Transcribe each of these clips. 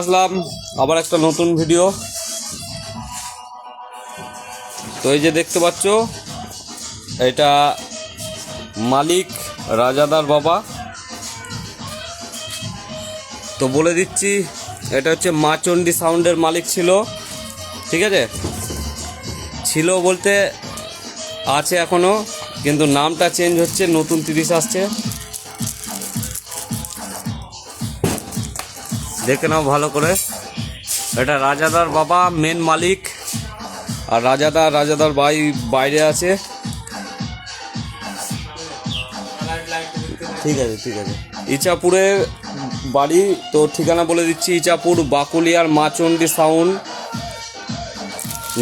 আসলাম, আবার একটা নতুন ভিডিও তো এই যে দেখতে পাচ্ছ, এটা মালিক রাজাদার বাবা। তো বলে দিচ্ছি, এটা হচ্ছে মা চণ্ডী সাউন্ডের মালিক ছিল, ঠিক আছে? ছিল বলতে আছে এখনও কিন্তু নামটা চেঞ্জ হচ্ছে, নতুন তিরিশ আসছে। দেখে নাও ভালো করে। এটা রাজাদার বাবা মেন মালিক। আর রাজাদার রাজাদার ভাই বাইরে আছে। ঠিক আছে ঠিক আছে। ইচাপুরের বাড়ি, তো ঠিকানা বলে দিচ্ছি, ইচাপুর, বাকুলিয়ার মাচন্ডি সাউন্ড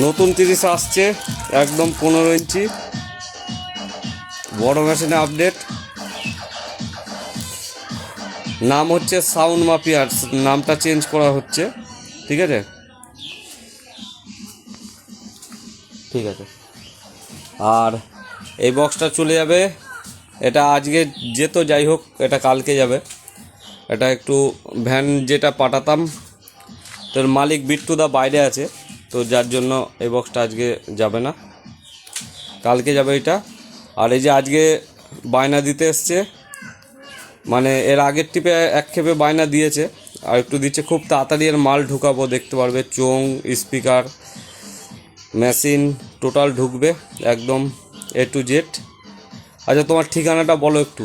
নতুন তিরিশ আসছে, একদম পনেরো ইঞ্চি। বড় মেশিনে আপডেট নাম হচ্ছে সাউন্ড মাফিয়ার নামটা চেঞ্জ করা হচ্ছে। ঠিক আছে? ঠিক আছে। আর এই বক্সটা চলে যাবে। এটা আজকে যেত যাই হোক, এটা কালকে যাবে। এটা একটু ভ্যান যেটা পাঠাতাম, তোর মালিক বিট্টুদা বাইরে আছে, তো যার জন্য এই বক্সটা আজকে যাবে না। কালকে যাবে এটা। আর এই যে আজকে বায়না দিতে এসছে মানে এর আগের টিপে এক খেপে বায়না দিয়েছে আর একটু দিচ্ছে খুব তাড়াতাড়ি এর মাল ঢুকাবো দেখতে পারবে চোং স্পিকার মেশিন টোটাল ঢুকবে একদম এ টু জেড আচ্ছা তোমার ঠিকানাটা বলো একটু।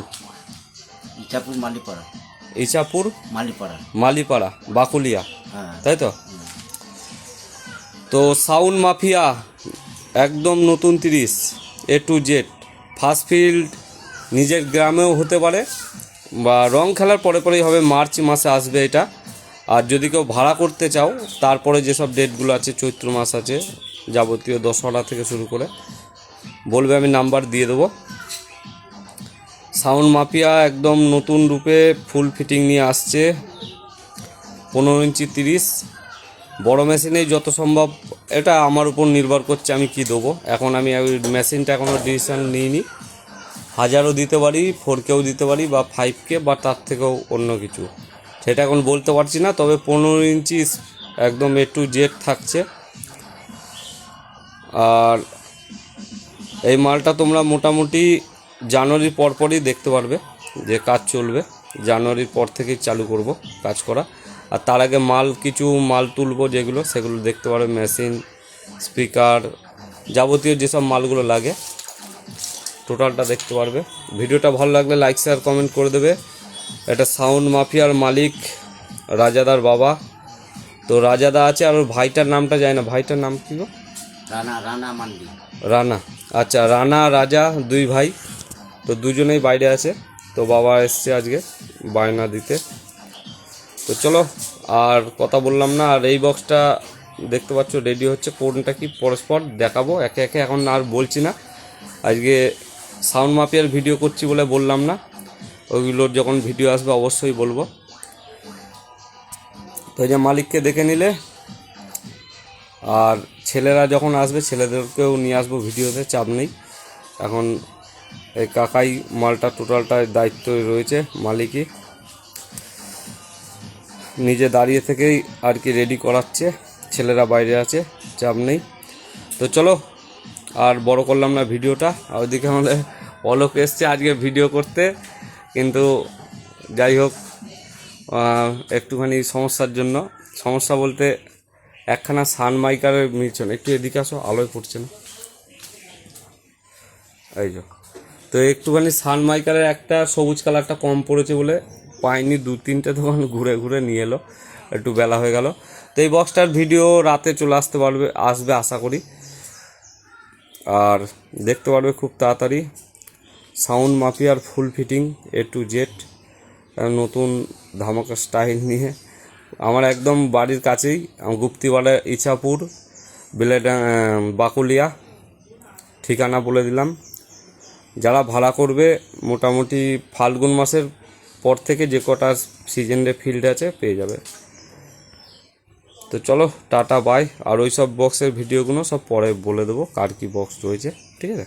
ইচ্ছাপুর মালিপাড়া। ইচাপুর মালিপাড়া। মালিপাড়া বাকুলিয়া। হ্যাঁ। তাই তো? তো সাউন্ড মাফিয়া একদম নতুন তিরিশ A to Z first field নিজের গ্রামেও হতে পারে বা রং খেলার পরে পরেই হবে মার্চ মাসে আসবে এটা। আর যদি কেউ ভাড়া করতে চাও, তারপরে যেসব ডেটগুলো আছে, চৈত্র মাস আছে, যাবতীয় দশহরা থেকে শুরু করে, বলবে আমি নাম্বার দিয়ে দেবো। সাউন্ড মাফিয়া একদম নতুন রূপে ফুল ফিটিং নিয়ে আসছে। পনেরো ইঞ্চি তিরিশ। বড় মেশিনেই যত সম্ভব, এটা আমার উপর নির্ভর করছে আমি কি দেবো। এখন আমি মেশিনটা এখনও ডিসিশান নিইনি। হাজারও দিতে পারি ফোর কেও দিতে পারি বা ফাইভ কে বা তার থেকেও অন্য কিছু। সেটা এখন বলতে পারছি না, তবে পনেরো ইঞ্চি একদম এ টু জেড থাকছে। আর এই মালটা তোমরা মোটামুটি জানুয়ারির পরপরই দেখতে পারবে যে কাজ চলবে। জানুয়ারির পর থেকেই চালু করব কাজ করা। আর তার আগে মাল, কিছু মাল তুলবো যেগুলো, সেগুলো দেখতে পারবে, মেশিন, স্পিকার, যাবতীয় যেসব মালগুলো লাগে। টোটালটা দেখতে পারবে। ভিডিওটা ভালো লাগলে লাইক শেয়ার কমেন্ট করে দেবে। এটা সাউন্ড মাফিয়ার মালিক রাজাদার বাবা। তো রাজাদা আছে আর ওর ভাইটার নামটা যায় না। ভাইটার নাম কী গো? রানা রানা মান্ডি। রানা। আচ্ছা রানা রাজা দুই ভাই। তো দুজনেই বাইরে আছে। তো বাবা এসছে আজকে বায়না দিতে। তো চলো আর কথা বললাম না। আর এই বক্সটা দেখতে পাচ্ছ রেডি হচ্ছে। কোনটা কি? পরস্পর দেখাবো। একে একে এখন আর বলছি না। আজকে সাউন্ড মাপিয়ার ভিডিও করছি বলে বললাম না। ওইগুলোর যখন ভিডিও আসবে অবশ্যই বলব। তো যে মালিককে দেখে নিলে, আর ছেলেরা যখন আসবে, ছেলেদেরকেও নিয়ে আসব ভিডিওতে, চাপ নেই। এখন এই কাকাই মালটা টোটালটার দায়িত্ব রয়েছে মালিকই। নিজে দাঁড়িয়ে থেকেই আর কি রেডি করাচ্ছে। ছেলেরা বাইরে আছে, চাপ নেই। তো চলো আর বড় করলাম না ভিডিওটা। ওইদিকে আমাদের অলোক এসছে আজকে ভিডিও করতে। কিন্তু যাই হোক একটুখানি সমস্যার জন্য। সমস্যা বলতে একখানা সানমাইকারের মিলছে না। একটু এদিকে আসো, আলোয় পড়ছে না। এই যে। তো একটুখানি সানমাইকারের একটা সবুজ কালারটা কম পড়েছে বলে পাইনি। দু তিনটে দোকান ঘুরে ঘুরে নিয়ে এলো। একটু বেলা হয়ে গেল। তো এই বক্সটার ভিডিও রাতে চলে আসতে পারবে, আসবে আশা করি। আর দেখতে পারবে খুব তাড়াতাড়ি। Sound মাফিয়ার full fitting A to Z নতুন ধামাকা স্টাইল নিয়ে। আমার একদম বাড়ির কাছেই গুপ্তিবাড়া ইছাপুর, বিলেডা বাকুলিয়া, ঠিকানা বলে দিলাম। যারা ভাড়া করবে, মোটামুটি ফাল্গুন মাসের পর থেকে যে কটা সিজনে ফিল্ড আছে, পেয়ে যাবে। তো চলো, টাটা বাই আর ওই সব বক্সের ভিডিওগুলো সব পরে বলে দেবো, কার কী বক্স রয়েছে, ঠিক আছে?